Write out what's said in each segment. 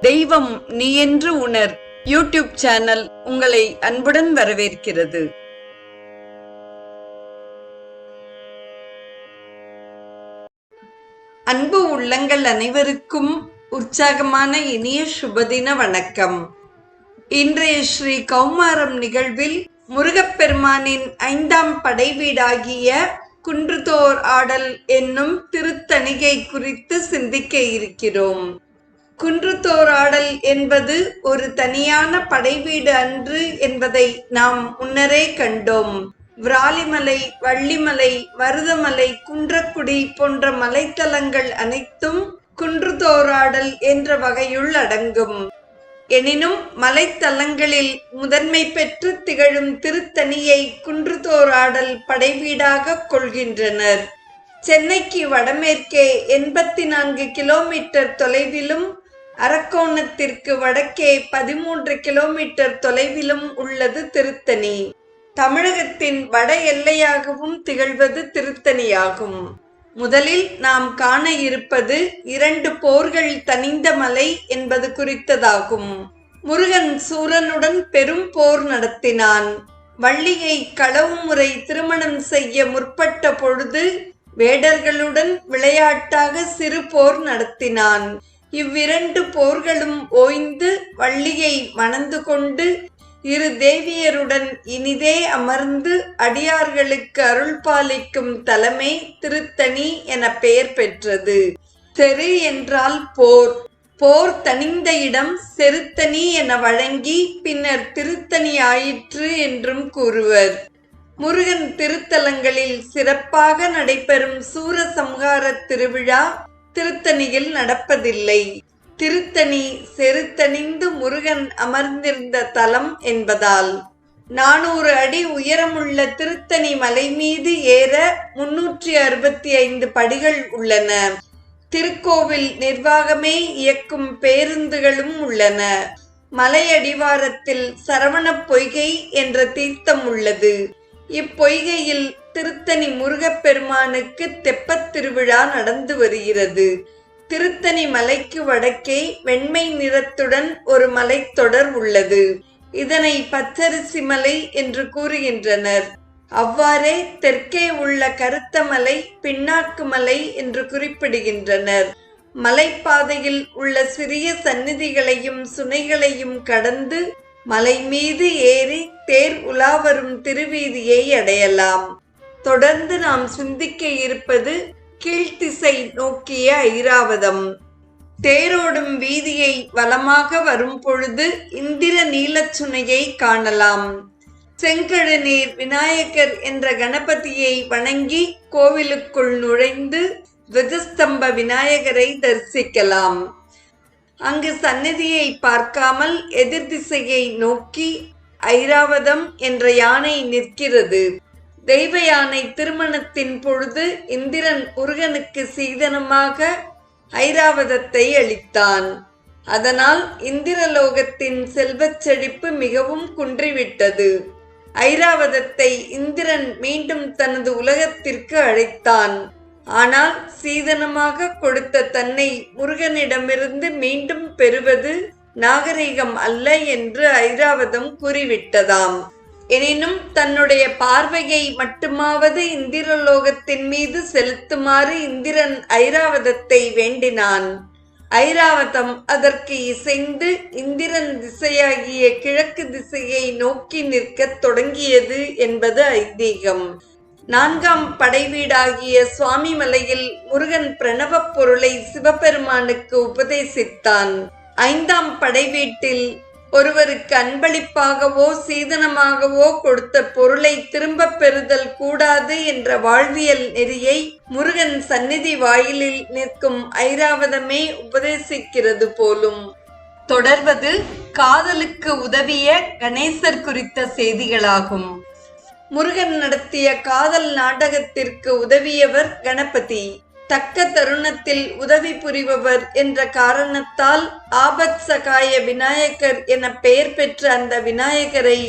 தெய்வம் நீ என்று உணர். யூடியூப் சேனல் உங்களை அன்புடன் வரவேற்கிறது. அன்பு உள்ளங்கள் அனைவருக்கும் உற்சாகமான இனிய சுபதின வணக்கம். இன்றைய ஸ்ரீ கௌமாரம் நிகழ்வில் முருகப்பெருமானின் ஐந்தாம் படைவீடாகிய குன்றுதோர் ஆடல் என்னும் திருத்தணிகை குறித்து சிந்திக்க இருக்கிறோம். குன்றுதோராடல் என்பது ஒரு தனியான படைவீடு அன்று என்பதை நாம் முன்னரே கண்டோம். விராலிமலை வள்ளிமலை மருதமலை குன்றக்குடி போன்ற மலைத்தலங்கள் அனைத்தும் குன்றுதோராடல் என்ற வகையுள் அடங்கும். எனினும் மலைத்தலங்களில் முதன்மை பெற்று திகழும் திருத்தணியை குன்றுதோராடல் படைவீடாக கொள்கின்றனர். சென்னைக்கு வடமேற்கே எண்பத்தி நான்கு கிலோமீட்டர் தொலைவிலும் அரக்கோணத்திற்கு வடக்கே பதிமூன்று கிலோமீட்டர் தொலைவிலும் உள்ளது திருத்தணி. தமிழகத்தின் வட எல்லையாகவும் திகழ்வது திருத்தணியாகும். முதலில் நாம் காண இருப்பது இரண்டு போர்கள் தனிந்த மலை என்பது குறித்ததாகும். முருகன் சூரனுடன் பெரும் போர் நடத்தினான். வள்ளியை களவு முறை திருமணம் செய்ய முற்பட்ட பொழுது வேடர்களுடன் விளையாட்டாக சிறு போர் நடத்தினான். இவ்விரண்டு போர்களும் ஓய்ந்து வள்ளியை மணந்து கொண்டு இரு தேவியருடன் இனிதே அமர்ந்து அடியார்களுக்கு அருள் பாலிக்கும் தலைமை திருத்தணி என பெயர் பெற்றது. தெரு என்றால் போர். போர் தனிந்த இடம் செருத்தணி என வழங்கி பின்னர் திருத்தணி ஆயிற்று என்றும் கூறுவர். முருகன் திருத்தலங்களில் சிறப்பாக நடைபெறும் சூரசம்ஹார திருவிழா திருத்தணியில் நடப்பதில்லை. திருத்தணி செருத்தணிந்து முருகன் அமர்ந்திருந்த தலம் என்பதால். நானூறு அடி உயரமுள்ள திருத்தணி மலை மீது ஏற முன்னூற்றி அறுபத்தி ஐந்து படிகள் உள்ளன. திருக்கோவில் நிர்வாகமே இயக்கும் பேருந்துகளும் உள்ளன. மலையடிவாரத்தில் சரவணப் சரவண பொய்கை என்ற தீர்த்தம் உள்ளது. இப்பொய்கையில் திருத்தணி முருகப்பெருமானுக்கு தெப்பத் திருவிழா நடந்து வருகிறது. திருத்தணி மலைக்கு வடக்கே வெண்மை நிறத்துடன் ஒரு மலைத்தொடர் உள்ளது. இதனை பச்சரிசி மலை என்று கூறுகின்றனர். அவ்வாறே தெற்கே உள்ள கருத்த மலை பின்னாக்கு மலை என்று குறிப்பிடுகின்றனர். மலைப்பாதையில் உள்ள சிறிய சந்நிதிகளையும் சுனைகளையும் கடந்து மலை மீது ஏறி தேர் உலா வரும் திருவீதியை அடையலாம். தொடர்ந்து நாம் சிந்திக்க இருப்பது கீழ்த்திசை நோக்கிய ஐராவதம். தேரோடும் வீதியை வலமாக வரும் பொழுது இந்திர நீலச்சுனையை காணலாம். செங்கழுநீர் விநாயகர் என்ற கணபதியை வணங்கி கோவிலுக்குள் நுழைந்து துவஜஸ்தம்ப விநாயகரை தரிசிக்கலாம். அங்கு சந்நிதியை பார்க்காமல் எதிர் திசையை நோக்கி ஐராவதம் என்ற யானை நிற்கிறது. தெய்வ யானை திருமணத்தின் பொழுது இந்திரன் முருகனுக்கு சீதனமாக ஐராவதத்தை அளித்தான். அதனால் இந்திரலோகத்தின் செல்வச் செழிப்பு மிகவும் குன்றிவிட்டது. ஐராவதத்தை இந்திரன் மீண்டும் தனது உலகத்திற்கு அழைத்தான். ஆனால் சீதனமாக கொடுத்த தன்னை முருகனிடமிருந்து மீண்டும் பெறுவது நாகரிகம் அல்ல என்று ஐராவதம் கூறிவிட்டதாம். எனினும் தன்னுடைய பார்வையை மட்டுமாவது இந்திரலோகத்தின் மீது செலுத்துமாறு இந்திரன் ஐராவதத்தை வேண்டினான். ஐராவதம் அதற்கு இசைந்து இந்திரன் திசையாகிய கிழக்கு திசையை நோக்கி நிற்கத் தொடங்கியது என்பது ஐதீகம். நான்காம் படைவீடாகிய சுவாமி மலையில் முருகன் பிரணவப் பொருளை சிவபெருமானுக்கு உபதேசித்தான். ஐந்தாம் படைவீட்டில் ஒருவருக்கு அன்பளிப்பாகவோ சீதனமாகவோ கொடுத்த பொருளை திரும்பப் பெறுதல் கூடாது என்ற வாழ்வியல் நெறியை முருகன் சந்நிதி வாயிலில் நிற்கும் ஐராவதமே உபதேசிக்கிறது போலும். தொடர்வது காதலுக்கு உதவிய கணேசர் குறித்த செய்திகளாகும். முருகன் நடத்திய காதல் நாடகத்திற்கு உதவியவர் கணபதி. தக்க தருணத்தில் உதவி புரிபவர் என்ற காரணத்தால் ஆபத் சகாய விநாயகர் என பெயர் பெற்ற அந்த விநாயகரை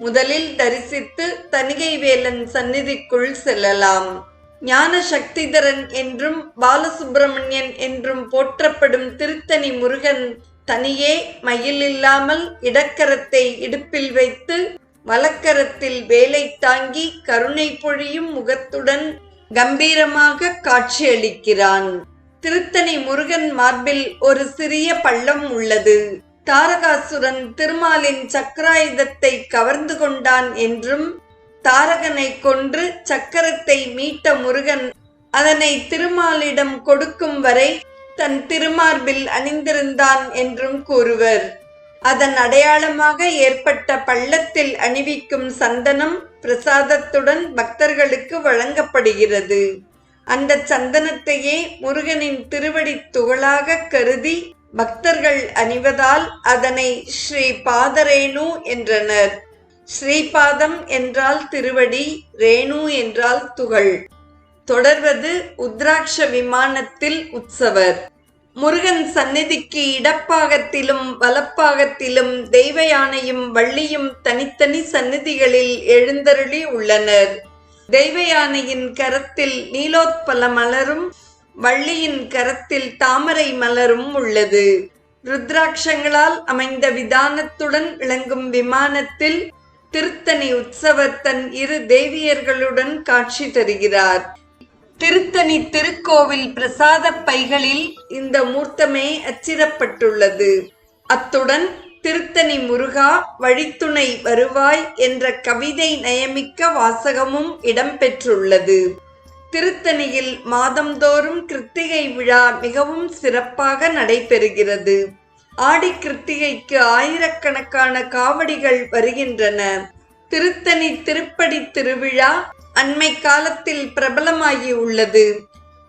முதலில் தரிசித்து தணிகை வேலன் சந்நிதிக்குள் செல்லலாம். ஞான சக்திதரன் என்றும் பாலசுப்பிரமணியன் என்றும் போற்றப்படும் திருத்தணி முருகன் தனியே மயில் இல்லாமல் இடக்கரத்தை இடுப்பில் வைத்து வலக்கரத்தில் வேலை தாங்கி கருணை பொழியும் முகத்துடன் கம்பீரமாக காட்சியளிக்கிறான். திருத்தணி முருகன் மார்பில் ஒரு சிறிய பள்ளம் உள்ளது. தாரகாசுரன் திருமாலின் சக்கராயுதத்தை கவர்ந்து கொண்டான் என்றும் தாரகனை கொன்று சக்கரத்தை மீட்ட முருகன் அதனை திருமாலிடம் கொடுக்கும் வரை தன் திருமார்பில் அணிந்திருந்தான் என்றும் கூறுவர். அதன் அடையாளமாக ஏற்பட்ட பள்ளத்தில் அணிவிக்கும் சந்தனம் பிரசாதத்துடன் பக்தர்களுக்கு வழங்கப்படுகிறது. அந்த சந்தனத்தையே முருகனின் திருவடி துகளாக கருதி பக்தர்கள் அணிவதால் அதனை ஸ்ரீ பாதரேணு என்றனர். ஸ்ரீபாதம் என்றால் திருவடி ரேணு என்றால் துகள். தொடர்வது உத்ராட்ச விமானத்தில் உற்சவர். முருகன் சந்நிதிக்கு இடப்பாகத்திலும் வலப்பாகத்திலும் தெய்வ யானையும் வள்ளியும் தனித்தனி சந்நிதிகளில் எழுந்தருளி உள்ளனர். தெய்வ யானையின் கரத்தில் நீலோத்பல மலரும் வள்ளியின் கரத்தில் தாமரை மலரும் உள்ளது. ருத்ராட்சங்களால் அமைந்த விதானத்துடன் விளங்கும் விமானத்தில் திருத்தணி உற்சவர் தன் இரு தேவியர்களுடன் காட்சி தருகிறார். திருத்தணி திருக்கோவில் பிரசாத பைகளில் இந்த மூர்த்தமே அச்சிடப்பட்டுள்ளது. அத்துடன் திருத்தணி முருகா வழித்துணை வருவாய் என்ற கவிதை நயமிக்க வாசகமும் இடம்பெற்றுள்ளது திருத்தணியில் மாதந்தோறும் கிருத்திகை விழா மிகவும் சிறப்பாக நடைபெறுகிறது. ஆடி கிருத்திகைக்கு ஆயிரக்கணக்கான காவடிகள் வருகின்றன. திருத்தணி திருப்படி திருவிழா அண்மை காலத்தில் பிரபலமாகி உள்ளது.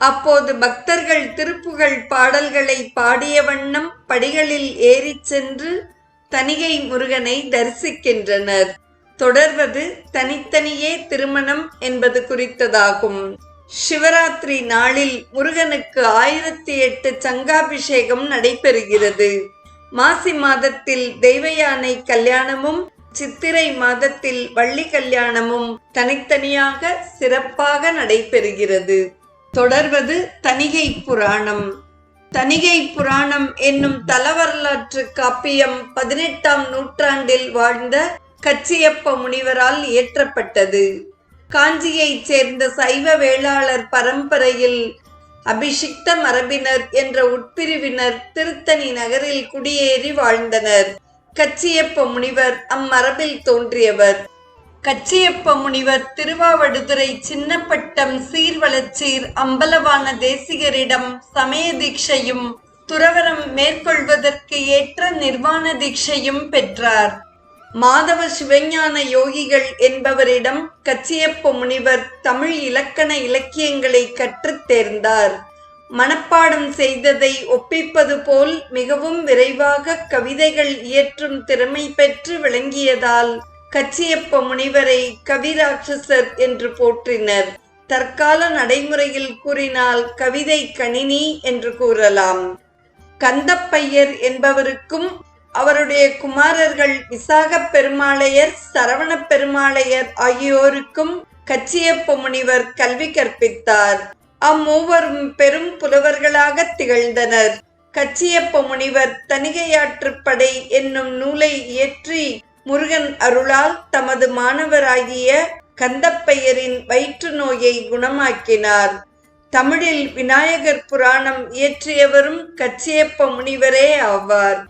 அப்போது பக்தர்கள் திருப்புகழ் பாடல்களை பாடிய வண்ணம் படிகளில் ஏறிச் சென்று தனிகை முருகனை தரிசிக்கின்றனர். தொடர்வது தனித்தனியே திருமணம் என்பது குறித்ததாகும். சிவராத்திரி நாளில் முருகனுக்கு ஆயிரத்தி எட்டு சங்காபிஷேகம் நடைபெறுகிறது. மாசி மாதத்தில் தெய்வயானை கல்யாணமும் சித்திரை மாதத்தில் வள்ளி கல்யாணமும் தனித்தனியாக சிறப்பாக நடைபெறுகிறது. தொடர்வது தணிகை புராணம். தணிகை புராணம் என்னும் தலவரலாற்று காப்பியம் பதினெட்டாம் நூற்றாண்டில் வாழ்ந்த கச்சியப்ப முனிவரால் இயற்றப்பட்டது. காஞ்சியைச் சேர்ந்த சைவ வேளாளர் பரம்பரையில் அபிஷிக்த மரபினர் என்ற உட்பிரிவினர் திருத்தணி நகரில் குடியேறி வாழ்ந்தனர். கச்சியப்ப முனிவர் அம்மரபில் தோன்றியவர். கச்சியப்ப முனிவர் திருவாவடுதுறை சின்னப்பட்டம் சீர்வளச்சீர் அம்பலவான தேசிகரிடம் சமய தீட்சையும் துறவரம் மேற்கொள்வதற்கு ஏற்ற நிர்வாண தீட்சையும் பெற்றார். மாதவ சிவஞான யோகிகள் என்பவரிடம் கச்சியப்ப முனிவர் தமிழ் இலக்கண இலக்கியங்களை கற்றுத் தேர்ந்தார். மனப்பாடம் செய்ததை ஒப்பிப்பது போல் மிகவும் விரைவாக கவிதைகள் இயற்றும் திறமை பெற்று விளங்கியதால் கச்சியப்ப முனிவரை கவிராட்சசர் என்று போற்றினர். தற்கால நடைமுறையில் கூறினால் கவிதை கணினி என்று கூறலாம். கந்தப்பையர் என்பவருக்கும் அவருடைய குமாரர்கள் விசாக பெருமாளையர் சரவண பெருமாளையர் ஆகியோருக்கும் கச்சியப்ப முனிவர் கல்வி கற்பித்தார். அம்மூவரும் பெரும் புலவர்களாக திகழ்ந்தனர். கச்சியப்ப முனிவர் தனிகையாற்றுப்படை என்னும் நூலை இயற்றி முருகன் அருளால் தமது மாணவராகிய கந்தப்பையரின் வயிற்று நோயை குணமாக்கினார். தமிழில் விநாயகர் புராணம் இயற்றியவரும் கச்சியப்ப முனிவரே ஆவார்.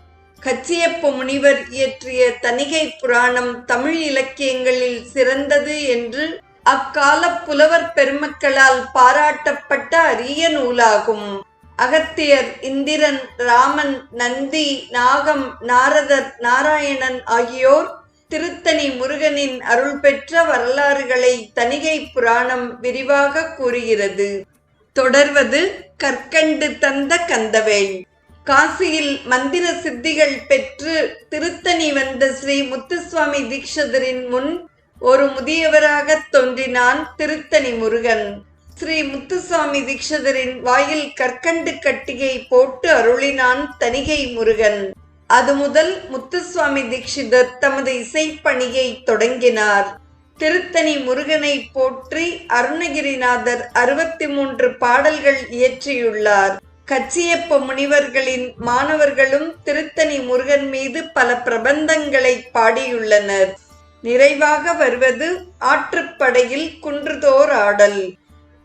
கச்சியப்ப முனிவர் இயற்றிய தணிகை புராணம் தமிழ் இலக்கியங்களில் சிறந்தது என்று அக்கால புலவர் பெருமக்களால் பாராட்டப்பட்ட அரிய நூலாகும். அகத்தியர் இந்திரன் ராமன் நந்தி நாகம் நாரதர் நாராயணன் ஆகியோர் திருத்தணி முருகனின் அருள் பெற்ற வரலாறுகளை தணிகை புராணம் விரிவாக கூறுகிறது. தொடர்வது கற்கண்டு தந்த கந்தவேள். காசியில் மந்திர சித்திகள் பெற்று திருத்தணி வந்த ஸ்ரீ முத்துசுவாமி தீட்சிதரின் முன் ஒரு முதியவராக தோன்றினான் திருத்தணி முருகன். ஸ்ரீ முத்துசுவாமி தீட்சிதரின் வாயில் கற்கண்டு கட்டியை போட்டு அருளினான் தணிகை முருகன். அது முதல் முத்துசுவாமி தீட்சிதர் தமது இசைப்பணியை தொடங்கினார். திருத்தணி முருகனை போற்றி அருணகிரிநாதர் அறுபத்தி மூன்று பாடல்கள் இயற்றியுள்ளார். கச்சியப்ப முனிவர்களின் மாணவர்களும் திருத்தணி முருகன் மீது பல பிரபந்தங்களை பாடியுள்ளனர். நிறைவாக வருவது ஆற்றுப்படையில் குன்றுதோர் ஆடல்.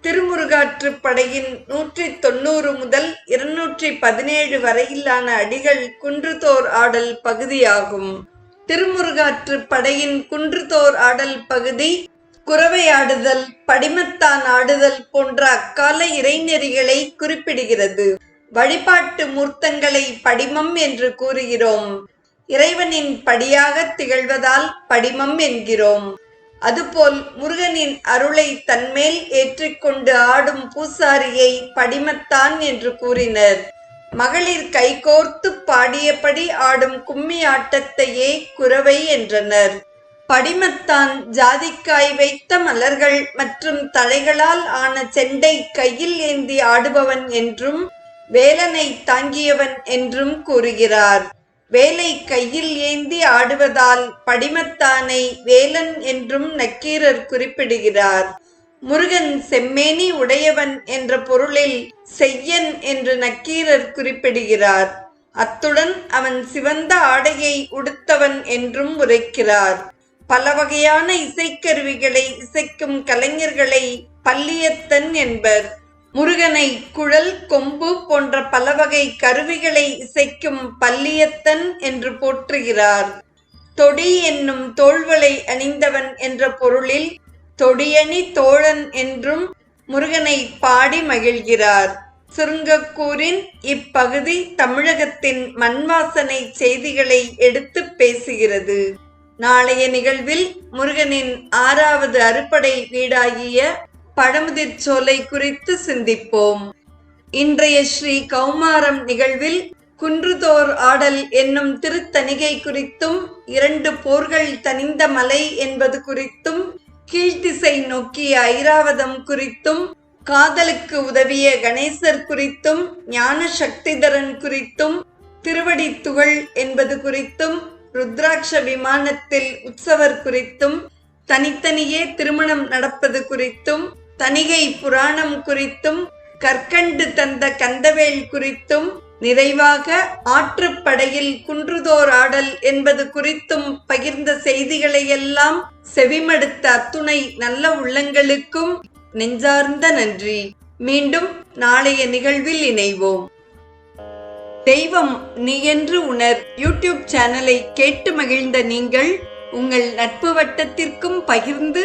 திருமுருகாற்றுப்படையின் நூற்றி தொண்ணூறு முதல் இருநூற்றி பதினேழு வரையிலான அடிகள் குன்றுதோர் ஆடல் பகுதியாகும். திருமுருகாற்று படையின் குன்றுதோர் ஆடல் பகுதி குறவையாடுதல் படிமத்தான் ஆடுதல் போன்ற அக்கால இறைநெறிகளை குறிப்பிடுகிறது. வழிபாட்டு மூர்த்தங்களை படிமம் என்று கூறுகிறோம். இறைவனின் படியாக திகழ்வதால் படிமம் என்கிறோம். அதுபோல் முருகனின் அருளை தன்மேல் ஏற்றிக்கொண்டு ஆடும் பூசாரியை படிமத்தான் என்று கூறினர். மகளிர் கைகோர்த்து பாடியபடி ஆடும் கும்மி ஆட்டத்தையே குறவை என்றனர். படிமத்தான் ஜாதிக்காய் வைத்த மலர்கள் மற்றும் தலைகளால் ஆன செண்டை கையில் ஏந்தி ஆடுபவன் என்றும் வேலனை தாங்கியவன் என்றும் கூறுகிறார். வேலை கையில் ஏந்தி ஆடுவதால் படிமத்தானை வேலன் என்றும் நக்கீரர் குறிப்பிடுகிறார். முருகன் செம்மேனி உடையவன் என்ற பொருளில் செய்யன் என்று நக்கீரர் குறிப்பிடுகிறார். அத்துடன் அவன் சிவந்த ஆடையை உடுத்தவன் என்றும் உரைக்கிறார். பல வகையான இசைக்கருவிகளை இசைக்கும் கலைஞர்களை பல்லியத்தன் என்பர். முருகனை குழல் கொம்பு போன்ற பலவகை கருவிகளை இசைக்கும் பல்லியத்தன் என்று போற்றுகிறார். தொடி என்னும் தோள்வளை அணிந்தவன் என்ற பொருளில் தொடியணி தோழன் என்றும் முருகனை பாடி மகிழ்கிறார். சுருங்கக்கூரின் இப்பகுதி தமிழகத்தின் மண்வாசனை செய்திகளை எடுத்து பேசுகிறது. நாளைய நிகழ்வில் முருகனின் ஆறாவது அறுப்படை வீடாகிய பழமுதிர் சோலை குறித்து சிந்திப்போம். இன்றைய ஸ்ரீ கௌமாரம் நிகழ்வில் குன்றுதோர் ஆடல் என்னும் திருத்தணிகை குறித்தும் இரண்டு போர்கள் தனிந்த மலை என்பது குறித்தும் கீழ்த்திசை நோக்கிய ஐராவதம் குறித்தும் காதலுக்கு உதவிய கணேசர் குறித்தும் ஞான சக்திதரன் குறித்தும் திருவடி துகள் என்பது குறித்தும் ருத்ராட்ச விமானத்தில் உற்சவர் குறித்தும் தனித்தனியே திருமணம் நடப்பது குறித்தும் தனிகை புராணம் குறித்தும் கற்கண்டு தந்த கந்தவேல் குறித்தும் நிறைவாக ஆற்றுப்படையில் குன்றுதோர் ஆடல் என்பது குறித்தும் பகிர்ந்த செய்திகளையெல்லாம் செவிமடுத்த அத்துணை நல்ல உள்ளங்களுக்கும் நெஞ்சார்ந்த நன்றி. மீண்டும் நாளைய நிகழ்வில் இணைவோம். தெய்வம் நீ என்று உணர் யூடியூப் சேனலை கேட்டு மகிழ்ந்த நீங்கள் உங்கள் நட்பு வட்டத்திற்கும் பகிர்ந்து